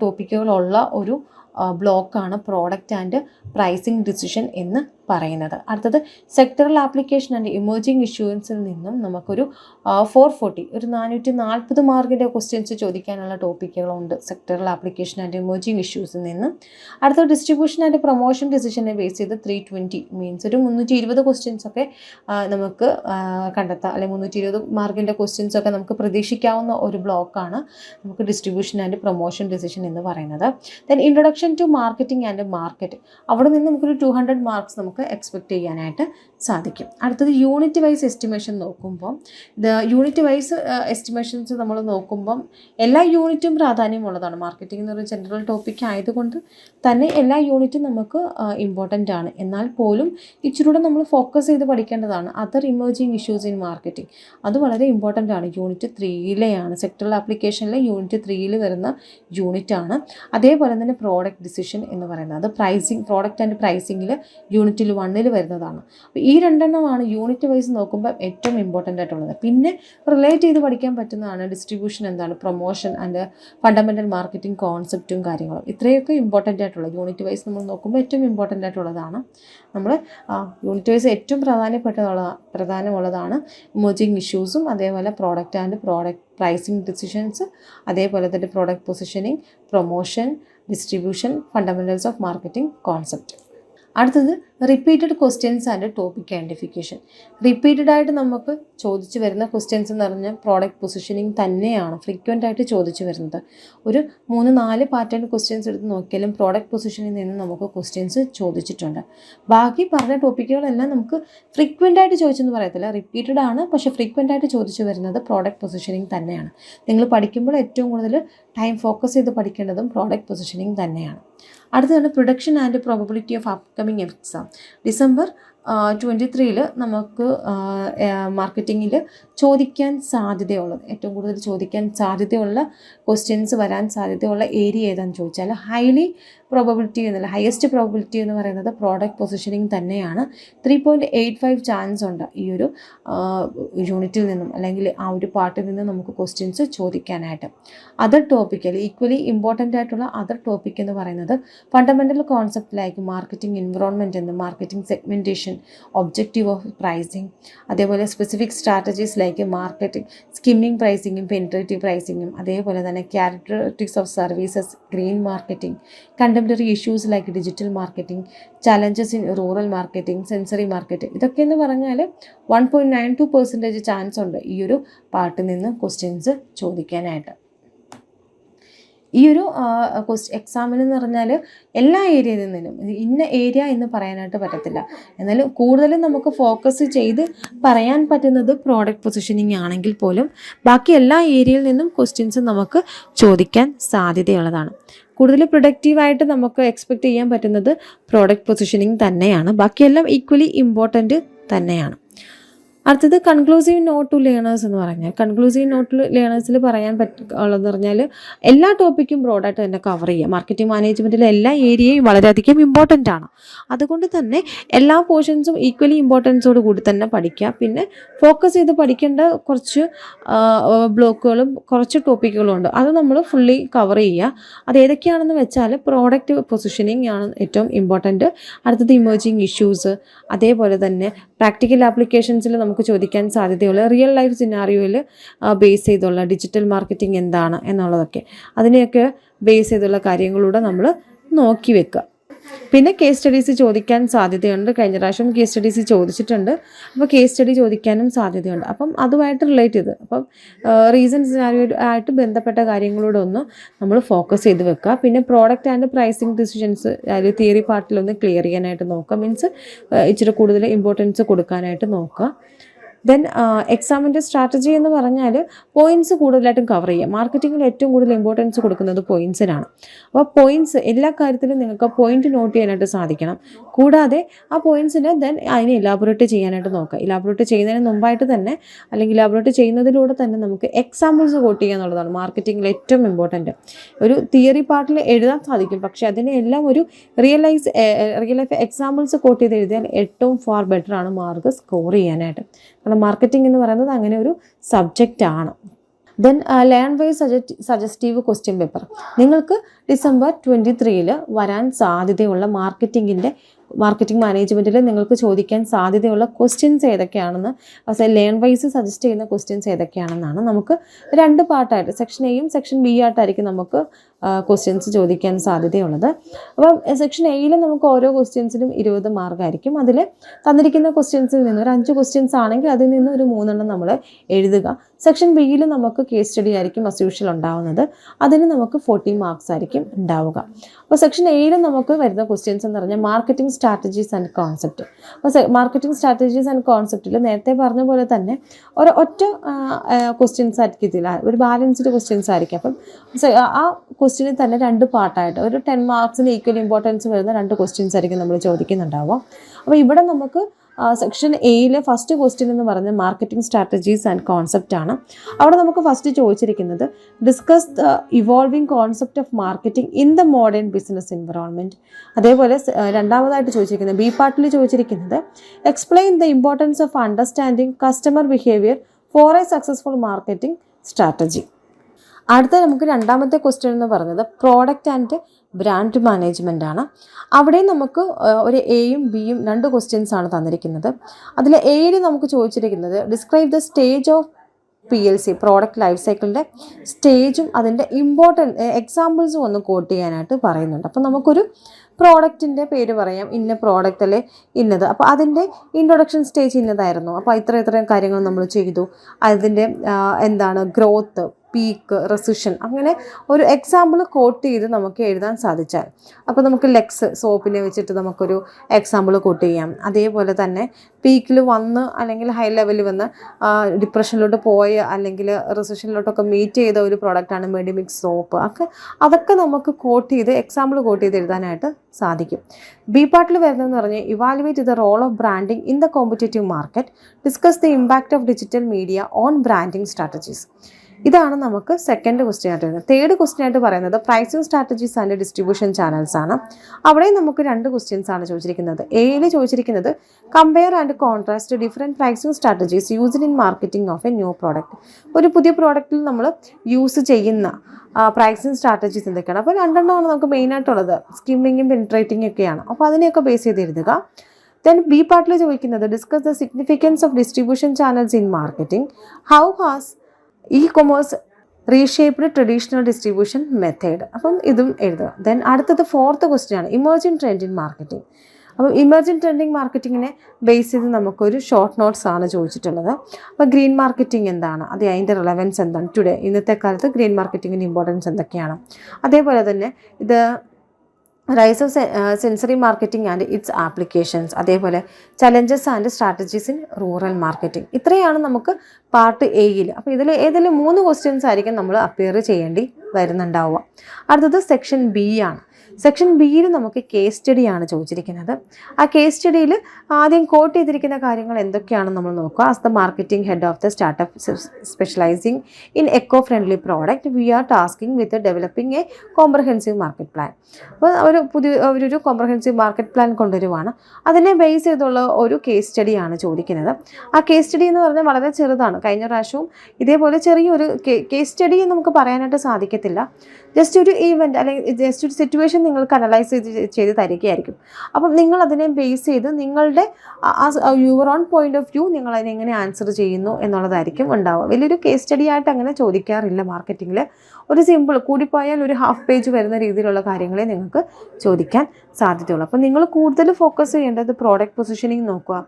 ടോപ്പിക്കുകളുള്ള ഒരു ബ്ലോക്കാണ് പ്രോഡക്റ്റ് ആൻഡ് പ്രൈസിങ് ഡിസിഷൻ എന്ന് പറയുന്നത്. അടുത്തത് സെക്ടറൽ ആപ്ലിക്കേഷൻ ആൻഡ് ഇമേർജിംഗ് ഇഷ്യൂൻസിൽ നിന്നും നമുക്കൊരു ഫോർ ഫോർട്ടി ഒരു നാനൂറ്റി നാൽപ്പത് മാർക്കിന്റെ ക്വസ്റ്റ്യൻസ് ചോദിക്കാനുള്ള ടോപ്പിക്കുകളുണ്ട് സെക്ടറൽ ആപ്ലിക്കേഷൻ ആൻഡ് ഇമേർജിംഗ് ഇഷ്യൂസിൽ നിന്നും. അടുത്ത ഡിസ്ട്രിബ്യൂഷൻ ആൻഡ് പ്രൊമോഷൻ ഡിസിഷനെ ബേസ് ചെയ്ത് ത്രീ ട്വന്റി മീൻസ് ഒരു മുന്നൂറ്റി ഇരുപത് ക്വസ്റ്റ്യൻസ് ഒക്കെ നമുക്ക് കണ്ടെത്താം. അല്ലെങ്കിൽ മുന്നൂറ്റി ഇരുപത് മാർക്കിന്റെ ക്വസ്റ്റ്യൻസ് ഒക്കെ നമുക്ക് പ്രതീക്ഷിക്കാവുന്ന ഒരു ബ്ലോക്കാണ് നമുക്ക് ഡിസ്ട്രിബ്യൂഷൻ ആൻഡ് പ്രൊമോഷൻ ഡിസിഷൻ എന്ന് പറയുന്നത്. Then introduction to marketing and market അവിടെ നിന്ന് നമുക്കൊരു ടു ഹൺഡ്രഡ് മാർക്സ് നമുക്ക് എക്സ്പെക്ട് ചെയ്യാനായിട്ട് സാധിക്കും. അടുത്തത് യൂണിറ്റ് വൈസ് എസ്റ്റിമേഷൻ നോക്കുമ്പോൾ ഇത് യൂണിറ്റ് വൈസ് എസ്റ്റിമേഷൻസ് നമ്മൾ നോക്കുമ്പം എല്ലാ യൂണിറ്റും പ്രാധാന്യമുള്ളതാണ്. മാർക്കറ്റിംഗ് എന്നൊരു ജനറൽ ടോപ്പിക് ആയതുകൊണ്ട് തന്നെ എല്ലാ യൂണിറ്റും നമുക്ക് ഇമ്പോർട്ടന്റ് ആണ്. എന്നാൽ പോലും ഇച്ചിരൂടെ നമ്മൾ ഫോക്കസ് ചെയ്ത് പഠിക്കേണ്ടതാണ് other emerging issues in marketing അത് വളരെ ഇമ്പോർട്ടന്റ് ആണ്. യൂണിറ്റ് ത്രീയിലെയാണ് സെക്ടറൽ ആപ്ലിക്കേഷനിലെ യൂണിറ്റ് ത്രീയിൽ വരുന്ന യൂണിറ്റ് ആണ്. അതേപോലെ തന്നെ പ്രോഡക്റ്റ് ഡിസിഷൻ എന്ന് പറയുന്നത്. അത് പ്രൈസിങ് പ്രോഡക്റ്റ് ആൻഡ് പ്രൈസിങ്ങിൽ യൂണിറ്റിൽ വണ്ണിൽ വരുന്നതാണ്. അപ്പോൾ ഈ രണ്ടെണ്ണമാണ് യൂണിറ്റ് വൈസ് നോക്കുമ്പോൾ ഏറ്റവും ഇമ്പോർട്ടന്റ് ആയിട്ടുള്ളത്. പിന്നെ റിലേറ്റ് ചെയ്ത് പഠിക്കാൻ പറ്റുന്നതാണ് ഡിസ്ട്രിബ്യൂഷൻ എന്താണ് പ്രൊമോഷൻ ആൻഡ് ഫണ്ടമെന്റൽ മാർക്കറ്റിംഗ് കോൺസെപ്റ്റും കാര്യങ്ങളും. ഇത്രയൊക്കെ ഇമ്പോർട്ടന്റ് ആയിട്ടുള്ള യൂണിറ്റ് വൈസ് നമ്മൾ നോക്കുമ്പോൾ ഏറ്റവും ഇമ്പോർട്ടന്റ് ആയിട്ടുള്ളതാണ്. നമ്മൾ യൂണിറ്റ് വൈസ് ഏറ്റവും പ്രധാനപ്പെട്ടതുള്ള പ്രധാനമുള്ളതാണ് ഇമേർജിങ് ഇഷ്യൂസും അതേപോലെ product and product pricing decisions അതേപോലെ തന്നെ product positioning promotion distribution fundamentals of marketing concept അടുത്തത് repeated questions and topic identification repeated ആയിട്ട് നമുക്ക് ചോദിച്ചു വരുന്ന ക്വസ്റ്റ്യൻസ് എന്ന് പറഞ്ഞാൽ പ്രോഡക്റ്റ് പൊസിഷനിങ് തന്നെയാണ് ഫ്രീക്വന്റ് ആയിട്ട് ചോദിച്ചു വരുന്നത്. ഒരു മൂന്ന് നാല് പാറ്റേൺ ക്വസ്റ്റ്യൻസ് എടുത്ത് നോക്കിയാലും പ്രോഡക്റ്റ് പൊസിഷനിൽ നിന്ന് നമുക്ക് ക്വസ്റ്റ്യൻസ് ചോദിച്ചിട്ടുണ്ട്. ബാക്കി പറഞ്ഞ ടോപ്പിക്കുകളെല്ലാം നമുക്ക് ഫ്രീക്വന്റ് ആയിട്ട് ചോദിച്ചെന്ന് പറയത്തില്ല. റിപ്പീറ്റഡ് ആണ് പക്ഷെ ഫ്രീക്വന്റ് ആയിട്ട് ചോദിച്ചു വരുന്നത് പ്രോഡക്റ്റ് പൊസിഷനിങ് തന്നെയാണ്. നിങ്ങൾ പഠിക്കുമ്പോൾ ഏറ്റവും കൂടുതൽ ടൈം ഫോക്കസ് ചെയ്ത് പഠിക്കേണ്ടതും പ്രോഡക്റ്റ് പൊസിഷനിങ് തന്നെയാണ്. അടുത്തതാണ് production and probability of upcoming exam December twenty ത്രീയിൽ നമുക്ക് മാർക്കറ്റിങ്ങിൽ ചോദിക്കാൻ സാധ്യതയുള്ളത് ഏറ്റവും കൂടുതൽ ചോദിക്കാൻ സാധ്യതയുള്ള ക്വസ്റ്റ്യൻസ് വരാൻ സാധ്യതയുള്ള ഏരിയ ഏതാണെന്ന് ചോദിച്ചാൽ ഹൈലി പ്രോബബിലിറ്റി എന്നല്ല ഹയസ്റ്റ് പ്രോബിലിറ്റി എന്ന് പറയുന്നത് പ്രോഡക്റ്റ് പൊസിഷനിങ് തന്നെയാണ്. Three point eight five chance ഉണ്ട് ഈ ഒരു യൂണിറ്റിൽ നിന്നും അല്ലെങ്കിൽ ആ ഒരു പാർട്ടിൽ നിന്നും നമുക്ക് ക്വസ്റ്റ്യൻസ് ചോദിക്കാനായിട്ട്. അതർ ടോപ്പിക്കൽ ഈക്വലി ഇമ്പോർട്ടന്റ് ആയിട്ടുള്ള അതർ ടോപ്പിക് എന്ന് പറയുന്നത് fundamental concept like marketing environment എന്ന് marketing segmentation objective of pricing അതേപോലെ specific strategies like marketing skimming പ്രൈസിങ്ങും penetrative പ്രൈസിങ്ങും അതേപോലെ തന്നെ characteristics of services green marketing contemporary issues like digital marketing challenges in rural marketing sensory market ഇതൊക്കെ എന്ന് പറഞ്ഞാൽ one point nine two percentage chance ഉണ്ട് ഈ ഒരു പാർട്ടിൽ നിന്ന് ക്വസ്റ്റ്യൻസ് ചോദിക്കാനായിട്ട്. ഈ ഒരു ക്വസ്റ്റ് എക്സാമിന് എന്ന് പറഞ്ഞാൽ എല്ലാ ഏരിയയിൽ നിന്നും ഇന്ന ഏരിയ എന്ന് പറയാനായിട്ട് പറ്റത്തില്ല. എന്നാലും കൂടുതലും നമുക്ക് ഫോക്കസ് ചെയ്ത് പറയാൻ പറ്റുന്നത് പ്രോഡക്റ്റ് പൊസിഷനിങ് ആണെങ്കിൽ പോലും ബാക്കി എല്ലാ ഏരിയയിൽ നിന്നും ക്വസ്റ്റ്യൻസ് നമുക്ക് ചോദിക്കാൻ സാധ്യതയുള്ളതാണ്. കൂടുതൽ പ്രൊഡക്റ്റീവായിട്ട് നമുക്ക് എക്സ്പെക്റ്റ് ചെയ്യാൻ പറ്റുന്നത് പ്രോഡക്റ്റ് പൊസിഷനിങ് തന്നെയാണ്. ബാക്കിയെല്ലാം ഈക്വലി ഇമ്പോർട്ടന്റ് തന്നെയാണ്. അടുത്തത് കൺക്ലൂസീവ് നോട്ട് ടു ലേണേഴ്സ് എന്ന് പറഞ്ഞാൽ കൺക്ലൂസീവ് നോട്ട് ടു ലേണേഴ്സിൽ പറയാൻ പറ്റുള്ളതെന്ന് പറഞ്ഞാൽ എല്ലാ ടോപ്പിക്കും ബ്രോഡായിട്ട് തന്നെ കവർ ചെയ്യുക മാർക്കറ്റിംഗ് മാനേജ്മെന്റിലെ എല്ലാ ഏരിയയും വളരെയധികം ഇമ്പോർട്ടന്റ് ആണ്. അതുകൊണ്ട് തന്നെ എല്ലാ പോർഷൻസും ഈക്വലി ഇമ്പോർട്ടൻസോട് കൂടി തന്നെ പഠിക്കുക. പിന്നെ ഫോക്കസ് ചെയ്ത് പഠിക്കേണ്ട കുറച്ച് ബ്ലോക്കുകളും കുറച്ച് ടോപ്പിക്കുകളും ഉണ്ട്. അത് നമ്മൾ ഫുള്ളി കവർ ചെയ്യുക. അത് ഏതൊക്കെയാണെന്ന് വെച്ചാൽ പ്രോഡക്റ്റ് പൊസിഷനിങ് ആണ് ഏറ്റവും ഇമ്പോർട്ടന്റ് അടുത്തത് ഇമേർജിങ് ഇഷ്യൂസ് അതേപോലെ തന്നെ പ്രാക്ടിക്കൽ ആപ്ലിക്കേഷൻസിൽ നമുക്ക് ചോദിക്കാൻ സാധ്യതയുള്ള റിയൽ ലൈഫ് സിനാറിയോയിൽ ബേസ് ചെയ്തുള്ള ഡിജിറ്റൽ മാർക്കറ്റിംഗ് എന്താണ് എന്നുള്ളതൊക്കെ. അതിനെയൊക്കെ ബേസ് ചെയ്തുള്ള കാര്യങ്ങളൂടെ നമ്മൾ നോക്കി വെക്കുക. പിന്നെ കേസ് സ്റ്റഡീസ് ചോദിക്കാൻ സാധ്യതയുണ്ട്. കഴിഞ്ഞ പ്രാവശ്യം കേസ് സ്റ്റഡീസ് ചോദിച്ചിട്ടുണ്ട്. അപ്പോൾ കേസ് സ്റ്റഡി ചോദിക്കാനും സാധ്യതയുണ്ട്. അപ്പം അതുമായിട്ട് റിലേറ്റ് ചെയ്ത്. അപ്പം റീസൺ സിനാരിയോ ആയിട്ട് ബന്ധപ്പെട്ട കാര്യങ്ങളോടൊന്ന് നമ്മൾ ഫോക്കസ് ചെയ്ത് വെക്കുക. പിന്നെ പ്രോഡക്റ്റ് ആൻഡ് പ്രൈസിങ് ഡിസിഷൻസ് അതിൽ തിയറി പാർട്ടിലൊന്ന് ക്ലിയർ ചെയ്യാനായിട്ട് നോക്കുക. മീൻസ് ഇച്ചിരി കൂടുതൽ ഇമ്പോർട്ടൻസ് കൊടുക്കാനായിട്ട് നോക്കുക. ദെൻ എക്സാമിന്റെ സ്ട്രാറ്റജി എന്ന് പറഞ്ഞാൽ പോയിന്റ്സ് കൂടുതലായിട്ടും കവർ ചെയ്യുക. മാർക്കറ്റിങ്ങിൽ ഏറ്റവും കൂടുതൽ ഇമ്പോർട്ടൻസ് കൊടുക്കുന്നത് പോയിന്റ്സിനാണ് അപ്പോൾ പോയിന്റ്സ് എല്ലാ കാര്യത്തിലും നിങ്ങൾക്ക് പോയിന്റ് നോട്ട് ചെയ്യാനായിട്ട് സാധിക്കണം. കൂടാതെ ആ പോയിൻസിന് ദെൻ അതിനെ ഇലാബറേറ്റ് ചെയ്യാനായിട്ട് നോക്കുക. ഇലാബറേറ്റ് ചെയ്യുന്നതിന് മുമ്പായിട്ട് തന്നെ അല്ലെങ്കിൽ ഇലാബറേറ്റ് ചെയ്യുന്നതിലൂടെ തന്നെ നമുക്ക് എക്സാമ്പിൾസ് കോട്ട് ചെയ്യുക എന്നുള്ളതാണ് മാർക്കറ്റിങ്ങിൽ ഏറ്റവും ഇമ്പോർട്ടന്റ് ഒരു തിയറി പാർട്ടിൽ എഴുതാൻ സാധിക്കും. പക്ഷേ അതിനെ എല്ലാം ഒരു realise real life examples quote ചെയ്ത് എഴുതിയാൽ ഏറ്റവും ഫാർ ബെറ്റർ ആണ് മാർക്ക് സ്കോർ ചെയ്യാനായിട്ട്. കാരണം മാർക്കറ്റിംഗ് എന്ന് പറയുന്നത് അങ്ങനെ ഒരു സബ്ജക്റ്റ് ആണ്. Then learn wise suggest suggestive question paper നിങ്ങൾക്ക് ഡിസംബർ ട്വന്റി ത്രീയിൽ വരാൻ സാധ്യതയുള്ള മാർക്കറ്റിങ്ങിന്റെ മാർക്കറ്റിംഗ് മാനേജ്മെന്റിൽ നിങ്ങൾക്ക് ചോദിക്കാൻ സാധ്യതയുള്ള ക്വസ്റ്റ്യൻസ് ഏതൊക്കെയാണെന്ന് ലേൺ വൈസ് സജസ്റ്റ് ചെയ്യുന്ന ക്വസ്റ്റ്യൻസ് ഏതൊക്കെയാണെന്നാണ് നമുക്ക് രണ്ട് പാർട്ടായിട്ട് സെക്ഷൻ എയും സെക്ഷൻ ബി ആയിട്ടായിരിക്കും നമുക്ക് ക്വസ്റ്റ്യൻസ് ചോദിക്കാൻ സാധ്യതയുള്ളത്. അപ്പം സെക്ഷൻ എയിൽ നമുക്ക് ഓരോ ക്വസ്റ്റ്യൻസിനും ഇരുപത് മാർക്കായിരിക്കും. അതിൽ തന്നിരിക്കുന്ന ക്വസ്റ്റ്യൻസിൽ നിന്ന് ഒരു അഞ്ച് ക്വസ്റ്റ്യൻസ് ആണെങ്കിൽ അതിൽ നിന്ന് ഒരു മൂന്നെണ്ണം നമ്മൾ എഴുതുക. സെക്ഷൻ ബിയിൽ നമുക്ക് കേസ് സ്റ്റഡി ആയിരിക്കും അസ്യൂഷ്യൽ ഉണ്ടാവുന്നത്. അതിന് നമുക്ക് ഫോർട്ടി മാർക്സ് ആയിരിക്കും. ഉണ്ടാവുക. അപ്പോൾ സെക്ഷൻ എയിൽ നമുക്ക് വരുന്ന ക്വസ്റ്റ്യൻസ് എന്ന് പറഞ്ഞാൽ മാർക്കറ്റിംഗ് സ്ട്രാറ്റജീസ് ആൻഡ് കോൺസെപ്റ്റ് അപ്പോൾ മാർക്കറ്റിംഗ് സ്ട്രാറ്റജീസ് ആൻഡ് കോൺസെപ്റ്റിൽ നേരത്തെ പറഞ്ഞ പോലെ തന്നെ ഒരു ഒറ്റ ക്വസ്റ്റ്യൻസ് ആയിരിക്കും ഇതിൽ ഒരു ബാലൻസ്ഡ് ക്വസ്റ്റ്യൻസ് ആയിരിക്കും. അപ്പം ആ ക്വസ്റ്റ്യനിൽ തന്നെ രണ്ട് പാർട്ടായിട്ട് ഒരു ടെൻ മാർക്സിന് ഈക്വൽ ഇമ്പോർട്ടൻസ് വരുന്ന രണ്ട് ക്വസ്റ്റ്യൻസ് ആയിരിക്കും നമ്മൾ ചോദിക്കുന്നുണ്ടാവുക. അപ്പോൾ ഇവിടെ നമുക്ക് സെക്ഷൻ എയിലെ ഫസ്റ്റ് ക്വസ്റ്റ്യൻ എന്ന് പറയുന്നത് മാർക്കറ്റിംഗ് സ്ട്രാറ്റജീസ് ആൻഡ് കോൺസെപ്റ്റ് ആണ്. അവിടെ നമുക്ക് ഫസ്റ്റ് ചോദിച്ചിരിക്കുന്നത് discuss the evolving concept of marketing in the modern business environment അതേപോലെ രണ്ടാമതായിട്ട് ചോദിച്ചിരിക്കുന്നത് ബി പാർട്ടിൽ ചോദിച്ചിരിക്കുന്നത് explain the importance of understanding customer behaviour for a successful marketing strategy അടുത്ത നമുക്ക് രണ്ടാമത്തെ ക്വസ്റ്റ്യൻ എന്ന് പറഞ്ഞത് പ്രോഡക്റ്റ് ആൻഡ് ബ്രാൻഡ് മാനേജ്മെന്റ് ആണ്. അവിടെ നമുക്ക് ഒരു എയും ബിയും രണ്ട് ക്വസ്റ്റ്യൻസ് ആണ് തന്നിരിക്കുന്നത്. അതിൽ എയിൽ നമുക്ക് ചോദിച്ചിരിക്കുന്നത് describe the stage of P L C product life സൈക്കിളിന്റെ സ്റ്റേജും അതിന്റെ ഇമ്പോർട്ടന്റ് എക്സാമ്പിൾസും ഒന്ന് കോട്ട് ചെയ്യാനായിട്ട് പറയുന്നുണ്ട്. അപ്പോൾ നമുക്കൊരു പ്രോഡക്റ്റിന്റെ പേര് പറയാം ഇന്ന പ്രോഡക്റ്റ് അല്ലെ ഇന്നത്. അപ്പോൾ അതിന്റെ ഇൻട്രൊഡക്ഷൻ സ്റ്റേജ് ഇന്നതായിരുന്നു. അപ്പോൾ ഇത്ര ഇത്രയും കാര്യങ്ങൾ നമ്മൾ ചെയ്തു. അതിന്റെ എന്താണ് ഗ്രോത്ത് പീക്ക് റെസിഷൻ അങ്ങനെ ഒരു എക്സാമ്പിൾ കോട്ട് ചെയ്ത് നമുക്ക് എഴുതാൻ സാധിച്ചാൽ. അപ്പോൾ നമുക്ക് ലെക്സ് സോപ്പിനെ വെച്ചിട്ട് നമുക്കൊരു എക്സാമ്പിൾ കോട്ട് ചെയ്യാം. അതേപോലെ തന്നെ പീക്കിൽ വന്ന് അല്ലെങ്കിൽ ഹൈ ലെവലിൽ വന്ന് ഡിപ്രഷനിലോട്ട് പോയ അല്ലെങ്കിൽ റെസിഷനിലോട്ടൊക്കെ മീറ്റ് ചെയ്ത ഒരു പ്രോഡക്റ്റാണ് മെഡിമിക്സ് സോപ്പ് ഒക്കെ അതൊക്കെ നമുക്ക് കോട്ട് ചെയ്ത് എക്സാമ്പിൾ കോട്ട് ചെയ്ത് എഴുതാനായിട്ട് സാധിക്കും. ബി പാർട്ടിൽ വരുന്നതെന്ന് പറഞ്ഞാൽ evaluate the role of branding in the competitive market discuss the impact of digital media on branding strategies ഇതാണ് നമുക്ക് സെക്കൻഡ് ക്വസ്റ്റ്യൻ ആയിട്ട് വരുന്നത്. തേർഡ് ക്വസ്റ്റ്യൻ ആയിട്ട് പറയുന്നത് pricing strategies and distribution channels ആണ്. അവിടെയും നമുക്ക് രണ്ട് ക്വസ്റ്റ്യൻസ് ആണ് ചോദിച്ചിരിക്കുന്നത്. എയിൽ ചോദിച്ചിരിക്കുന്നത് compare and contrast different pricing strategies used in marketing of a new product ഒരു പുതിയ പ്രോഡക്റ്റിൽ നമ്മൾ യൂസ് ചെയ്യുന്ന പ്രൈസിംഗ് സ്ട്രാറ്റജീസ് എന്തൊക്കെയാണ്? അപ്പോൾ രണ്ടെണ്ണമാണ് നമുക്ക് മെയിനായിട്ടുള്ളത് സ്കിമ്മിങ്ങും പെനിട്രേറ്റിംഗ് ഒക്കെയാണ്. അപ്പോൾ അതിനെയൊക്കെ ബേസ് ചെയ്ത് എഴുതുക ദെൻ ബി പാർട്ടിൽ ചോദിക്കുന്നത് discuss the significance of distribution channels in marketing how has e commerce reshaped traditional distribution method അപ്പം ഇതും എഴുതുക ദെൻ അടുത്തത് ഫോർത്ത് ക്വസ്റ്റ്യൻ ആണ്. ഇമേർജിംഗ് ട്രെൻഡ് ഇൻ മാർക്കറ്റിംഗ് അപ്പം ഇമേർജിംഗ് ട്രെൻഡിങ് മാർക്കറ്റിങ്ങിനെ ബേസ് ചെയ്ത് നമുക്കൊരു ഷോർട്ട് നോട്ട്സ് ആണ് ചോദിച്ചിട്ടുള്ളത്. അപ്പോൾ ഗ്രീൻ മാർക്കറ്റിംഗ് എന്താണ്? അത് അതിന്റെ റിലവൻസ് എന്താണ്? ടുഡേ ഇന്നത്തെ കാലത്ത് ഗ്രീൻ മാർക്കറ്റിങ്ങിന്റെ ഇമ്പോർട്ടൻസ് എന്തൊക്കെയാണ്? അതേപോലെ തന്നെ ഇത് rise of sensory marketing and its applications അതേപോലെ challenges and strategies in rural marketing ഇത്രയാണ് നമുക്ക് പാർട്ട് എയിൽ അപ്പോൾ ഇതിൽ ഏതെങ്കിലും മൂന്ന് ക്വസ്റ്റ്യൻസ് ആയിരിക്കും നമ്മൾ അപ്പിയർ ചെയ്യേണ്ടി വരുന്നുണ്ടാവുക. അടുത്തത് സെക്ഷൻ ബി ആണ്. സെക്ഷൻ ബിയിൽ നമുക്ക് കേസ് സ്റ്റഡിയാണ് ചോദിച്ചിരിക്കുന്നത്. ആ കേസ് സ്റ്റഡിയിൽ ആദ്യം കോട്ട് ചെയ്തിരിക്കുന്ന കാര്യങ്ങൾ എന്തൊക്കെയാണെന്ന് നമ്മൾ നോക്കുക. As the marketing head of the startup specialising in eco friendly product we are tasking with developing a comprehensive market plan അപ്പോൾ ഒരു പുതിയ അവരൊരു കോംപ്രഹെൻസീവ് മാർക്കറ്റ് പ്ലാൻ കൊണ്ടുവരുവാണ്. അതിനെ ബേസ് ചെയ്തുള്ള ഒരു കേസ് സ്റ്റഡിയാണ് ചോദിക്കുന്നത്. ആ കേസ് സ്റ്റഡി എന്ന് പറഞ്ഞാൽ വളരെ ചെറുതാണ്. കഴിഞ്ഞ പ്രാവശ്യവും ഇതേപോലെ ചെറിയൊരു കേസ് സ്റ്റഡി നമുക്ക് പറയാനായിട്ട് സാധിക്കത്തില്ല. ജസ്റ്റ് ഒരു ഈവന്റ് അല്ലെങ്കിൽ ജസ്റ്റ് ഒരു സിറ്റുവേഷൻ നിങ്ങൾക്ക് അനലൈസ് ചെയ്ത് ചെയ്ത് തരികയായിരിക്കും. അപ്പം നിങ്ങൾ അതിനെ ബേസ് ചെയ്ത് നിങ്ങളുടെ ആ your own point of view നിങ്ങൾ അതിനെ എങ്ങനെ ആൻസർ ചെയ്യുന്നു എന്നുള്ളതായിരിക്കും ഉണ്ടാവുക. വലിയൊരു കേസ് സ്റ്റഡി ആയിട്ട് അങ്ങനെ ചോദിക്കാറില്ല മാർക്കറ്റിങ്ങിൽ ഒരു സിമ്പിൾ കൂടിപ്പോയാൽ ഒരു ഹാഫ് പേജ് വരുന്ന രീതിയിലുള്ള കാര്യങ്ങളെ നിങ്ങൾക്ക് ചോദിക്കാൻ സാധ്യതയുള്ളൂ. അപ്പോൾ നിങ്ങൾ കൂടുതൽ ഫോക്കസ് ചെയ്യേണ്ടത് പ്രോഡക്റ്റ് പൊസിഷനിങ് നോക്കുക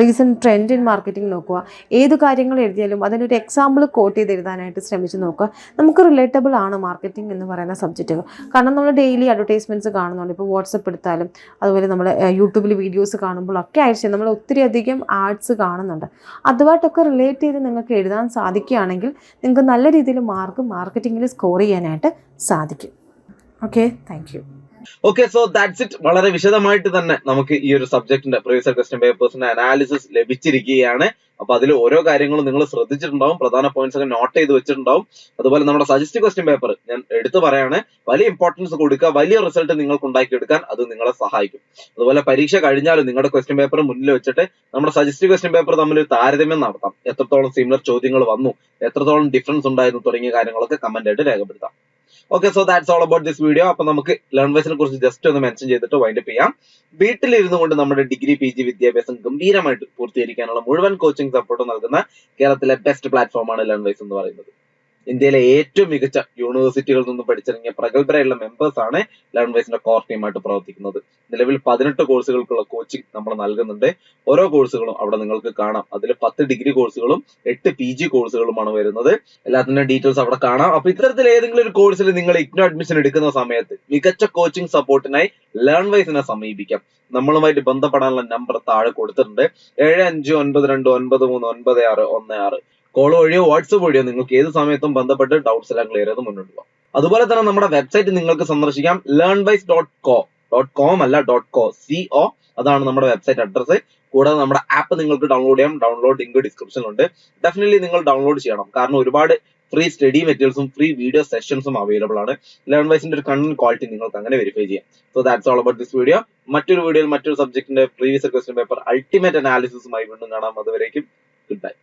റീസെന്റ് ട്രെൻഡ് ഇൻ മാർക്കറ്റിംഗ് നോക്കുക ഏത് കാര്യങ്ങൾ എഴുതിയാലും അതിനൊരു എക്സാമ്പിൾ കോട്ട് ചെയ്ത് എഴുതാനായിട്ട് ശ്രമിച്ച് നോക്കുക. നമുക്ക് റിലേറ്റബിൾ ആണ് മാർക്കറ്റിംഗ് എന്ന് പറയുന്ന സബ്ജക്റ്റുകൾ കാരണം നമ്മൾ ഡെയിലി അഡ്വർടൈസ്മെന്റ്സ് കാണുന്നുണ്ട്. ഇപ്പോൾ വാട്സപ്പ് എടുത്താലും അതുപോലെ നമ്മൾ യൂട്യൂബിൽ വീഡിയോസ് കാണുമ്പോഴൊക്കെ അയച്ചു നമ്മൾ ഒത്തിരി അധികം ആഡ്സ് കാണുന്നുണ്ട്. അതുമായിട്ടൊക്കെ റിലേറ്റ് ചെയ്ത് നിങ്ങൾക്ക് എഴുതാൻ സാധിക്കുകയാണെങ്കിൽ നിങ്ങൾക്ക് നല്ല രീതിയിൽ മാർക്ക് മാർക്കറ്റിങ്ങിൽ സ്കോർ ചെയ്യാനായിട്ട് സാധിക്കും. Okay thank okay so that's it വളരെ വിശദമായിട്ട് തന്നെ നമുക്ക് ഈ ഒരു സബ്ജക്റ്റിന്റെ പ്രീവിയസ് ക്വസ്റ്റ്യൻ പേപ്പേഴ്സിന്റെ അനാലിസിസ് ലഭിച്ചിരിക്കുകയാണ്. അപ്പൊ അതിൽ ഓരോ കാര്യങ്ങളും നിങ്ങൾ ശ്രദ്ധിച്ചിട്ടുണ്ടാവും. പ്രധാന പോയിന്റ്സ് ഒക്കെ നോട്ട് ചെയ്ത് വെച്ചിട്ടുണ്ടാവും. അതുപോലെ നമ്മുടെ സജസ്റ്റ് ക്വസ്റ്റ്യൻ പേപ്പർ ഞാൻ എടുത്തു പറയാണ്. വലിയ ഇമ്പോർട്ടൻസ് കൊടുക്കുക വലിയ റിസൾട്ട് നിങ്ങൾക്ക് ഉണ്ടാക്കിയെടുക്കാൻ അത് നിങ്ങളെ സഹായിക്കും. അതുപോലെ പരീക്ഷ കഴിഞ്ഞാലും നിങ്ങളുടെ ക്വസ്റ്റ്യൻ പേപ്പർ മുന്നിൽ വെച്ചിട്ട് നമ്മുടെ സജസ്റ്റ് ക്വസ്റ്റ്യൻ പേപ്പർ തമ്മിൽ താരതമ്യം നടത്താം. എത്രത്തോളം സിമിലർ ചോദ്യങ്ങൾ വന്നു എത്രത്തോളം ഡിഫറൻസ് ഉണ്ടായിരുന്നു തുടങ്ങിയ കാര്യങ്ങളൊക്കെ കമന്റ് ആയിട്ട് രേഖപ്പെടുത്താം. Okay so that's all about this video അപ്പൊ നമുക്ക് ലേൺ വൈസിനെ കുറിച്ച് ജസ്റ്റ് ഒന്ന് മെൻഷൻ ചെയ്തിട്ട് വൈൻഡപ്പ് ചെയ്യാം. വീട്ടിലിരുന്നു കൊണ്ട് നമ്മുടെ ഡിഗ്രി പി ജി വിദ്യാഭ്യാസം ഗംഭീരമായിട്ട് പൂർത്തീകരിക്കാനുള്ള മുഴുവൻ കോച്ചിങ് സപ്പോർട്ട് നൽകുന്ന കേരളത്തിലെ ബെസ്റ്റ് പ്ലാറ്റ്ഫോമാണ് ലേൺ വൈസ് എന്ന് പറയുന്നത്. ഇന്ത്യയിലെ ഏറ്റവും മികച്ച യൂണിവേഴ്സിറ്റികളിൽ നിന്നും പഠിച്ചിറങ്ങിയ പ്രഗത്ഭരായുള്ള മെമ്പേഴ്സ് ആണ് ലേൺ വൈസിന്റെ കോർ ടീമായിട്ട് പ്രവർത്തിക്കുന്നത്. നിലവിൽ പതിനെട്ട് കോഴ്സുകൾക്കുള്ള കോച്ചിങ് നമ്മൾ നൽകുന്നുണ്ട്. ഓരോ കോഴ്സുകളും അവിടെ നിങ്ങൾക്ക് കാണാം. അതിൽ പത്ത് ഡിഗ്രി കോഴ്സുകളും എട്ട് പി ജി കോഴ്സുകളുമാണ് വരുന്നത്. എല്ലാത്തിന്റെ ഡീറ്റെയിൽസ് അവിടെ കാണാം. അപ്പൊ ഇത്തരത്തിൽ ഏതെങ്കിലും ഒരു കോഴ്സിൽ നിങ്ങൾ ഇഗ്നോ അഡ്മിഷൻ എടുക്കുന്ന സമയത്ത് മികച്ച കോച്ചിങ് സപ്പോർട്ടിനായി ലേൺ വൈസിനെ സമീപിക്കാം. നമ്മളുമായിട്ട് ബന്ധപ്പെടാനുള്ള നമ്പർ താഴെ കൊടുത്തിട്ടുണ്ട്. ഏഴ് അഞ്ച് ഒൻപത് രണ്ട് ഒൻപത് മൂന്ന് ഒൻപത് ആറ് ഒന്ന് ആറ്. കോൾ വഴിയോ വാട്സപ്പ് വഴിയോ നിങ്ങൾക്ക് ഏത് സമയത്തും ബന്ധപ്പെട്ട് ഡൗട്ട്സ് എല്ലാം ക്ലിയർ ചെയ്ത് മുന്നോട്ട് പോകാം. അതുപോലെ തന്നെ നമ്മുടെ വെബ്സൈറ്റ് നിങ്ങൾക്ക് സന്ദർശിക്കാം. Learn wise dot co dot com അല്ല ഡോട്ട് കോ സി ഒ അതാണ് നമ്മുടെ വെബ്സൈറ്റ് അഡ്രസ്സ് കൂടാതെ നമ്മുടെ ആപ്പ് നിങ്ങൾക്ക് ഡൗൺലോഡ് ചെയ്യാം. ഡൗൺലോഡ് ലിങ്ക് ഡിസ്ക്രിപ്ഷനിലുണ്ട് ഡെഫിനറ്റ്ലി നിങ്ങൾ ഡൗൺലോഡ് ചെയ്യണം. കാരണം ഒരുപാട് ഫ്രീ സ്റ്റഡി മെറ്റീരിയൽസും ഫ്രീ വീഡിയോ സെഷൻസും അവൈലബിൾ ആണ്. ലേൺ വൈസിന്റെ ഒരു കണ്ടന്റ് ക്വാളിറ്റി നിങ്ങൾക്ക് അങ്ങനെ വെരിഫൈ ചെയ്യാം. So that's all about this video മറ്റൊരു വീഡിയോയിൽ മറ്റൊരു സബ്ജക്റ്റിന്റെ പ്രീവിയസ് ക്വസ്റ്റ്യൻ പേപ്പർ അൾട്ടിമേറ്റ് അനാലിസിസുമായി വീണ്ടും കാണാം. അതുവരേക്കും Goodbye.